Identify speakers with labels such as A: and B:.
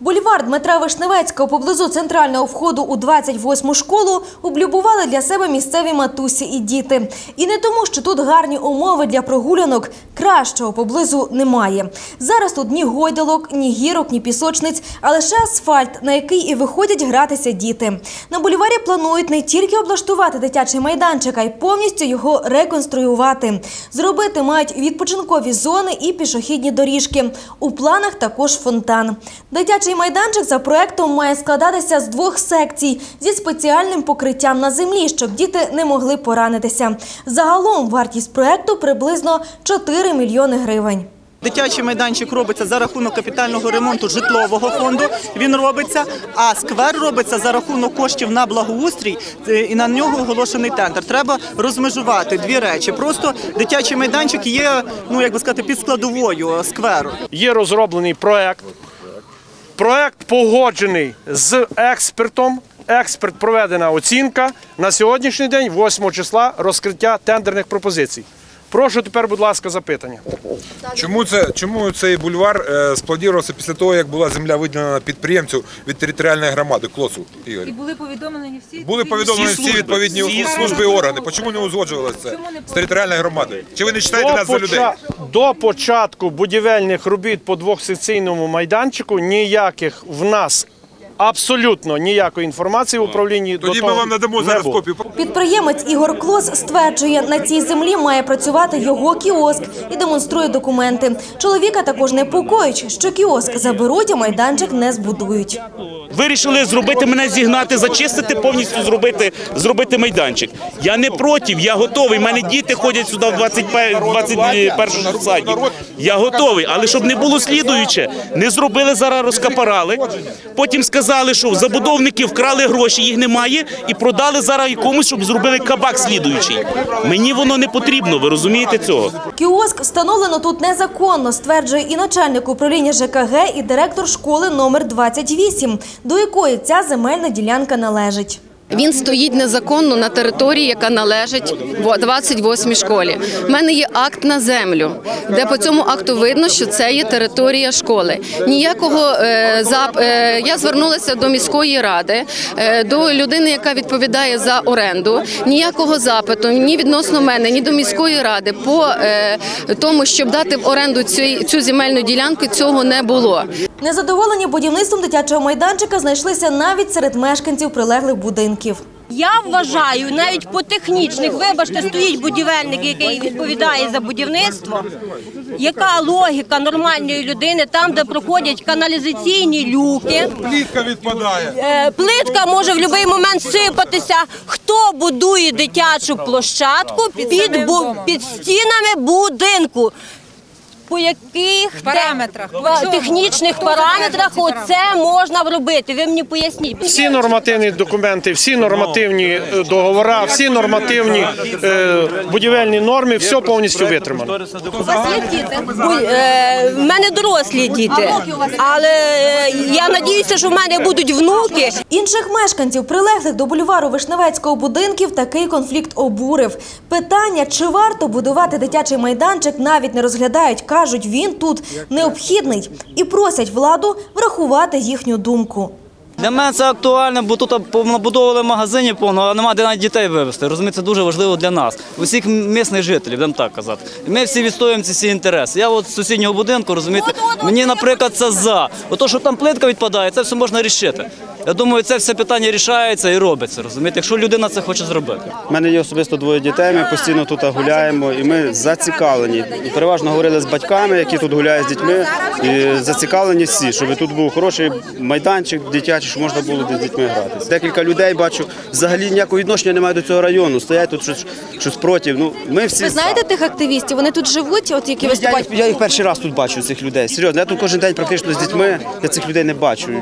A: Бульвар Дмитра Вишневецького поблизу центрального входу у 28-му школу облюбували для себе місцеві матусі і діти. І не тому, що тут гарні умови для прогулянок, кращого поблизу немає. Зараз тут ні гойдалок, ні гірок, ні пісочниць, а лише асфальт, на який і виходять гратися діти. На бульварі планують не тільки облаштувати дитячий майданчик, а й повністю його реконструювати. Зробити мають відпочинкові зони і пішохідні доріжки. У планах також фонтан. Дитячий майданчик за проектом має складатися з двох секцій зі спеціальним покриттям на землі, щоб діти не могли поранитися. Загалом вартість проекту приблизно 4 мільйони гривень.
B: Дитячий майданчик робиться за рахунок капітального ремонту житлового фонду. Він робиться, а сквер робиться за рахунок коштів на благоустрій, е, і на нього оголошений тендер. Треба розмежувати дві речі. Просто дитячий майданчик є, ну як би сказати, підскладовою скверу.
C: Є розроблений проект. Проект погоджений з експертом. Експерт проведена оцінка. На сьогоднішній день, 8 числа, розкриття тендерних пропозицій. Прошу тепер, будь ласка, запитання.
D: Чому це чому цей бульвар е, спланувався після того, як була земля виділена підприємцю від територіальної громади Клосу Ігор?
E: І були повідомлені всі
D: Були повідомлені всі відповідні служби і органи. Чому не узгоджувалося це з територіальної громади? Чи ви не вважаєте нас за людей?
C: до початку будівельних робіт по двохсекційному майданчику ніяких в нас абсолютно ніякої інформації в управлінні до
D: Тоді ми
C: того
D: вам надамо
C: не
D: зараз
C: було.
D: копію.
A: Підприємець Ігор Клос стверджує, на цій землі має працювати його кіоск і демонструє документи. Чоловіка також непокоїть, що кіоск заберуть, а майданчик не збудують.
F: Вирішили зробити мене зігнати, зачистити, повністю зробити, зробити майданчик. Я не проти, я готовий. У мене діти ходять сюди в 21 саді. Я готовий, але щоб не було слідуюче, не зробили зараз, розкапарали. Потім сказали, що забудовники вкрали гроші, їх немає, і продали зараз якомусь, щоб зробили кабак слідуючий. Мені воно не потрібно, ви розумієте цього?
A: Кіоск встановлено тут незаконно, стверджує і начальник управління ЖКГ, і директор школи номер 28, до якої ця земельна ділянка належить.
G: Він стоїть незаконно на території, яка належить в 28-й школі. У мене є акт на землю, де по цьому акту видно, що це є територія школи. Ніякого е, е, я звернулася до міської ради, е, до людини, яка відповідає за оренду. Ніякого запиту ні відносно мене, ні до міської ради по е, тому, щоб дати в оренду цю, цю земельну ділянку, цього не було.
A: Незадоволені будівництвом дитячого майданчика знайшлися навіть серед мешканців прилеглих будинків.
H: Я вважаю, навіть по технічних, вибачте, стоїть будівельник, який відповідає за будівництво. Яка логіка нормальної людини там, де проходять каналізаційні люки?
D: Плітка відпадає.
H: Е, Плитка може в будь-який момент сипатися. Хто будує дитячу площадку під, під стінами будинку? По яких
E: Параметрах. Чому?
H: технічних параметрах оце можна робити? Ви мені поясніть.
C: Всі нормативні документи, всі нормативні е, договори, всі нормативні е, будівельні норми, все повністю витримано.
H: У вас є діти? В мене дорослі діти. Але е, я надіюся, що в мене будуть внуки.
A: Інших мешканців, прилеглих до бульвару Вишневецького будинків, такий конфлікт обурив. Питання, чи варто будувати дитячий майданчик, навіть не розглядають. Кажуть, він тут необхідний і просять владу врахувати їхню думку.
I: Для мене це актуально, бо тут набудовували магазинів повно, а немає де навіть дітей вивезти. Розумієте, це дуже важливо для нас, усіх місних жителів, будемо так казати. Ми всі відстоюємо ці всі інтереси. Я от з сусіднього будинку, розумієте, мені, наприклад, це за. Ото, що там плитка відпадає, це все можна рішити. Я думаю, це все питання рішається і робиться. Розумієте, якщо людина це хоче зробити.
J: У мене є особисто двоє дітей, ми постійно тут гуляємо і ми зацікавлені. Переважно говорили з батьками, які тут гуляють з дітьми. І зацікавлені всі, щоб тут був хороший майданчик дитячий, щоб можна було з дітьми гратися. Декілька людей бачу, взагалі ніякого відношення немає до цього району. Стоять тут щось, щось проти. Ну, ми всі
A: Ви знаєте тих активістів? Вони тут живуть, от які
J: я,
A: виступають.
J: їх, я їх перший раз тут бачу, цих людей. Серйозно, я тут кожен день практично з дітьми, я цих людей не бачу.